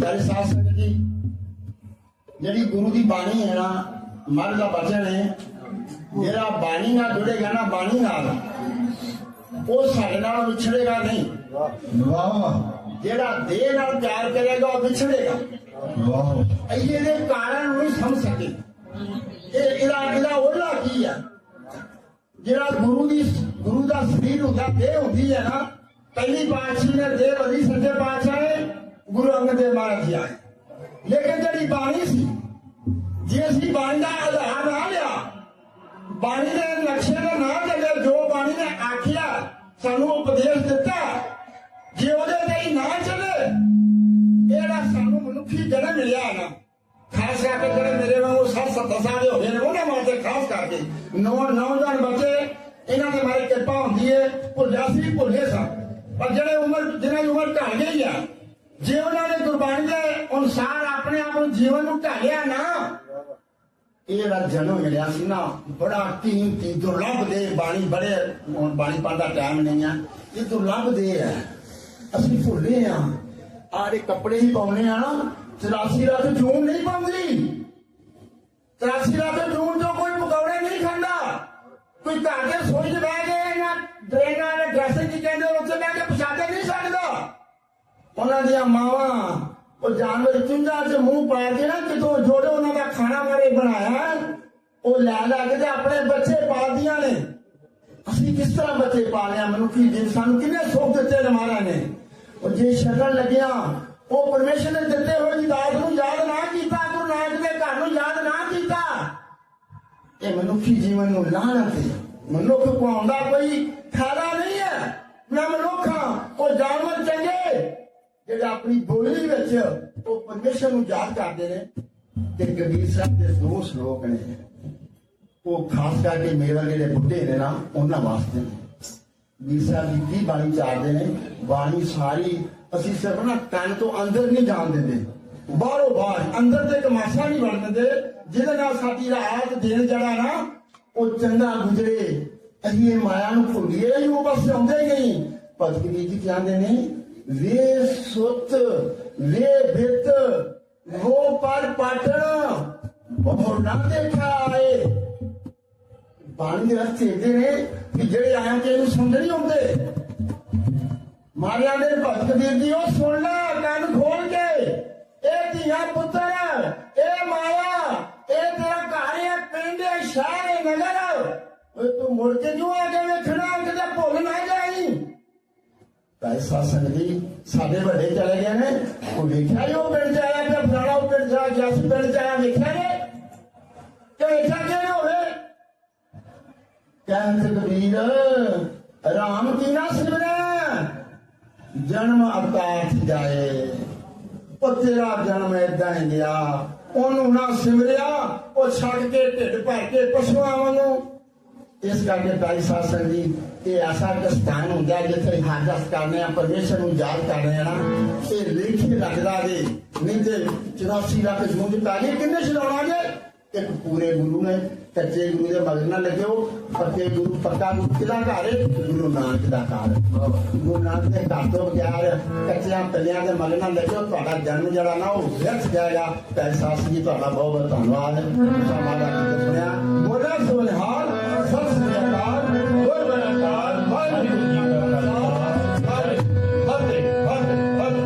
ਪਿਆਰੇ ਸਾਧ ਸੰਗਤ ਜੀ ਜਿਹੜੀ ਗੁਰੂ ਦੀ ਬਾਣੀ ਹੈ ਨਾ, ਮਨ ਦਾ ਬਚਨ ਹੈ, ਜਿਹੜਾ ਬਾਣੀ ਨਾਲ ਜੁੜੇਗਾ ਨਾ, ਬਾਣੀ ਨਾਲ, ਉਹ ਸਾਡੇ ਨਾਲ ਵਿਛੜੇਗਾ ਨਹੀਂ। ਵਾਹ ਜਿਹੜਾ ਦੇਹ ਨਾਲ ਪਿਆਰ ਕਰੇਗਾ, ਉਹ ਵਿਛੜੇਗਾ। ਵਾਹ ਇਹਦੇ ਕਾਰਨ ਨੂੰ ਸਮਝ ਸਕੇ ਇਹ ਇਹਦਾ ਇਹਦਾ ਉਹਲਾ ਕੀ ਹੈ ਜਿਹੜਾ ਗੁਰੂ ਦੀ ਗੁਰੂ ਦਾ ਸਰੀਰ ਹੁੰਦਾ, ਦੇਹ ਹੁੰਦੀ ਹੈ ਨਾ, ਪਹਿਲੀ ਪਾਤਸ਼ਾਹੀ ਨੇ ਦੇਹ ਵਧੀ ਸੱਜੇ ਪਾਤਸ਼ਾਹ ਨੇ ਗੁਰੂ ਅੰਗਦ ਦੇਵ ਮਹਾਰਾਜ ਜੀ ਆਏ। ਲੇਕਿਨ ਜਿਹੜੀ ਬਾਣੀ ਸੀ, ਜੇ ਅਸੀਂ ਬਾਣੀ ਦਾ ਆਧਾਰ ਨਾ ਲਿਆ, ਬਾਣੀ ਦੇ ਨਕਸ਼ੇ ਦਾ ਨਾ ਚੱਲੇ ਜੋ ਬਾਣੀ ਨੇ ਆਖਿਆ, ਸਾਨੂੰ ਉਪਦੇਸ਼ ਦਿੱਤਾ, ਜੇ ਉਹਦੇ ਤੇ ਨਾ ਚੱਲੇ ਇਹਦਾ ਸਾਨੂੰ ਮਨੁੱਖੀ ਜਨਮ ਮਿਲਿਆ ਨਾ, ਖਾਸ ਕਰਕੇ ਜਿਹੜੇ ਮੇਰੇ ਵਾਂਗੂ ਸੱਤ ਸੱਤ ਸਾਲ ਦੇ ਹੋ ਗਏ ਨੇ, ਉਹਨਾਂ ਵਾਸਤੇ ਖਾਸ ਕਰਕੇ ਨੌ ਨੌਜਵਾਨ ਬੱਚੇ, ਇਹਨਾਂ ਦੇ ਮਾਰੇ ਕਿਰਪਾ ਹੁੰਦੀ ਹੈ ਭੁੱਲਿਆ ਸੀ, ਭੁੱਲੇ ਸਾਂ ਪਰ ਜਿਹੜੇ ਉਮਰ ਜਿਹਨਾਂ ਦੀ ਉਮਰ ਢਲ ਗਈ ਆ ਜੇ ਉਹਨਾਂ ਨੇ ਗੁਰਬਾਣੀ ਦੇ ਅਨੁਸਾਰ ਆਪਣੇ ਆਪ ਨੂੰ ਜੀਵਨ ਨੂੰ ਢਾਲਿਆ ਨਾ, ਇਹ ਜਿਹੜਾ ਜਨਮ ਮਿਲਿਆ ਸੀ ਨਾ, ਬੜਾ ਕੀਮਤੀ, ਦੁਰਲੱਭ ਦੇ ਬਾਣੀ ਬੜੇ, ਹੁਣ ਬਾਣੀ ਪੜ੍ਹਨ ਦਾ ਟਾਈਮ ਨਹੀਂ ਆ। ਇਹ ਦੁਰਲੱਭ ਦੇ ਆ। ਅਸੀਂ ਭੁੱਲੇ ਆ। ਆਰੇ ਕੱਪੜੇ ਹੀ ਪਾਉਨੇ ਆ ਨਾ 84 ਰਾਤ ਜੂਨ ਨਹੀਂ ਪਾਉਂਦੀ। 83 ਰਾਤ ਜੂਨ ਤੋਂ ਕੋਈ ਪਕੌੜੇ ਨਹੀਂ ਖਾਂਦਾ। ਕੋਈ ਘਰ ਦੇ ਸੋਈ ਚ ਬਹਿ ਕੇ ਨਾ ਡਰੇਨਾਂ ਉਹਨਾਂ ਦੀਆਂ ਮਾਵਾਂ ਉਹ ਜਾਨਵਰ ਚੁੰਝਾਂ 'ਚ ਮੂੰਹ ਪਾ ਕੇ ਨਾ ਕਿਤੋਂ ਜੋੜੇ ਉਹਨਾਂ ਦਾ ਖਾਣਾ ਮਾਰੇ ਬਣਾਇਆ। ਉਹ ਲੈ ਲੈ ਕੇ ਤੇ ਆਪਣੇ ਬੱਚੇ ਪਾਲਦੀਆਂ ਨੇ। ਅਸੀਂ ਕਿਸ ਤਰ੍ਹਾਂ ਬੱਚੇ ਪਾਲਿਆ ਮਨੁੱਖੀ ਜੀਵ ਕਿੰਨੇ ਸੁੱਖ ਦਿੱਤੇ ਨੇ ਨੇ। ਉਹ ਜੇ ਸ਼ਕਲ ਲੱਗਿਆ ਉਹ ਪਰਮੇਸ਼ਰ ਨੇ ਦਿੱਤੇ ਹੋਏ ਦੀ ਨੂੰ ਯਾਦ ਨਾ ਕੀਤਾ ਗੁਰੂ ਨਾਨਕ ਦੇ ਘਰ ਨੂੰ ਯਾਦ ਨਾ ਕੀਤਾ। ਇਹ ਮਨੁੱਖੀ ਜੀਵਨ ਨੂੰ ਲਾਹਨਤ ਹੈ। ਮਨੁੱਖ ਕੋ ਆਉਂਦਾ ਕੋਈ ਖਾਦਾ ਨਹੀਂ ਹੈ। ਮੈਂ ਮਨੁੱਖ ਹਾਂ, ਉਹ ਜਾਨਵਰ ਚੰਗੇ। ਜਿਹੜਾ ਆਪਣੀ ਬੋਲੀ ਵਿੱਚ ਉਹ ਪਰਮੇਸ਼ਰ ਨੂੰ ਯਾਦ ਕਰਦੇ ਨੇ ਤੇ ਕਬੀਰ ਸਾਹਿਬ ਦੇ ਦੋ ਸ਼ਲੋਕ ਨੇ। ਉਹ ਖਾਸ ਕਰਕੇ ਮੇਰੇ ਜਿਹੜੇ ਬੁੱਢੇ ਨੇ ਨਾ, ਉਹਨਾਂ ਵਾਸਤੇ। ਨੇ ਸਾਹਿਬ ਜੀ ਕੀ ਬਾਣੀ ਚਾਰਦੇ ਨੇ? ਬਾਣੀ ਸਾਰੀ ਅਸੀਂ ਸਿਰਫ ਨਾ ਕੰਨ ਤੋਂ ਅੰਦਰ ਨਹੀਂ ਜਾਣ ਦਿੰਦੇ। ਬਾਹਰੋਂ ਬਾਹਰ, ਅੰਦਰ ਤੇ ਕਮਾਸ਼ਾ ਮਾਸਾ ਨਹੀਂ ਬਣ ਦਿੰਦੇ। ਜਿਹਦੇ ਨਾਲ ਸਾਡੀ ਰਾਤ, ਦਿਨ ਜਿਹੜਾ ਨਾ, ਉਹ ਚੰਗਾ ਗੁਜ਼ਰੇ। ਅਸੀਂ ਇਹ ਮਾਇਆ ਨੂੰ ਭੁੱਲੀਏ ਹੀ ਉਹ ਬਸ ਆਉਂਦੇ ਹੀ ਨਹੀਂ। ਭਗਤ ਜੀ ਕਹਿੰਦੇ ਨੇ? ਵੇ ਸੁਤ ਵੇ ਬਿਤ ਉਹ ਪਰ ਪਾਟਣ ਬਹੁ ਨਾ ਦੇਖਾ ਆਏ ਬਾਣੀ ਦੇ ਰਸਤੇ ਇਹਦੇ ਨੇ ਕਿ ਜਿਹੜੇ ਆਇਆ ਕਿ ਇਹਨੂੰ ਸਮਝ ਨਹੀਂ ਆਉਂਦੇ ਮਾਰਿਆ ਦੇ ਭਗਤ ਕਬੀਰ ਜੀ ਉਹ ਸੁਣ ਲੈ ਕੰਨ ਖੋਲ ਕੇ ਇਹ ਧੀਆ ਪੁੱਤਰ ਇਹ ਮਾਇਆ ਇਹ ਤੇਰਾ ਘਰ ਹੈ ਪਿੰਡ ਹੈ ਸ਼ਹਿਰ ਹੈ ਨਗਰ ਓਏ ਤੂੰ ਮੁੜ ਕੇ ਕਿਉਂ ਆ ਕੇ ਵੇਖਣਾ ਕਿਤੇ ਭੁੱਲ ਨਾ ਜਾਈ ਭਾਈ ਸਾਸਨ ਜੀ ਸਾਡੇ ਵੱਡੇ ਚਲੇ ਗਏ ਨੇ। ਉਹ ਵੇਖਿਆ ਜੋ ਪਿੰਡ ਚ ਆਇਆ ਤੇ ਫਲਾਣਾ ਉਹ ਪਿੰਡ ਜਾ ਗਿਆ ਸੀ ਪਿੰਡ ਚ ਆਇਆ, ਵੇਖਿਆ ਨੇ ਕਿ ਵੇਖਿਆ ਕਿਵੇਂ ਹੋਵੇ? ਕਹਿੰਦੇ ਕਬੀਰ, ਰਾਮ ਕੀ ਨਾ ਸਿਮਰੈ? ਜਨਮ ਅਵਤਾਰ ਜਾਏ। ਉਹ ਤੇਰਾ ਜਨਮ ਏਦਾਂ ਹੀ ਗਿਆ। ਉਹਨੂੰ ਨਾ ਸਿਮਰਿਆ, ਉਹ ਛੱਡ ਕੇ ਢਿੱਡ ਭਰ ਕੇ ਪਸ਼ੂਆਂ ਵਾਂਗੂ ਇਸ ਕਰਕੇ ਭਾਈ ਸਾਸਨ ਜੀ ਇਹ ਐਸਾ ਇੱਕ ਸਥਾਨ ਹੁੰਦਾ ਜਿੱਥੇ ਹਾਜ਼ਰ ਕਰਨੇ ਆ ਪਰਮੇਸ਼ਰ ਨੂੰ ਯਾਦ ਕਰਨੇ ਆ ਨਾ। ਇਹ ਲਿਖੇ ਲੱਗਦਾ ਜੀ ਨਹੀਂ ਤੇ 84 ਲੱਖ ਜੂਨ ਪਾ ਗਏ ਕਿੰਨੇ ਚਲਾਉਣਾ ਜੇ? ਇੱਕ ਪੂਰੇ ਗੁਰੂ ਨੇ ਕੱਚੇ ਗੁਰੂ ਦੇ ਮਗਰ ਨਾ ਲੱਗਿਓ ਪੱਕੇ ਗੁਰੂ ਪੱਕਾ ਗੁਰੂ ਕਿਹਦਾ ਘਰ ਗੁਰੂ ਨਾਨਕ ਦਾ ਘਰ। ਗੁਰੂ ਨਾਨਕ ਦੇ ਘਰ ਤੋਂ ਬਗੈਰ ਕੱਚਿਆਂ ਪੱਲਿਆਂ ਦੇ ਮਗਰ ਨਾ ਲੱਗਿਓ ਤੁਹਾਡਾ ਜਨਮ ਜਿਹੜਾ ਨਾ ਉਹ ਵਿਅਰਥ ਜਾਏਗਾ। ਪੈਸਾ ਸੀ ਤੁਹਾਡਾ ਬਹੁਤ ਬਹੁਤ ਧੰਨਵਾਦ। ਸਮਾਂ ਦਾ ਸੁਣਿਆ ਬੋਲਾ ਸੁਨਹਾਲ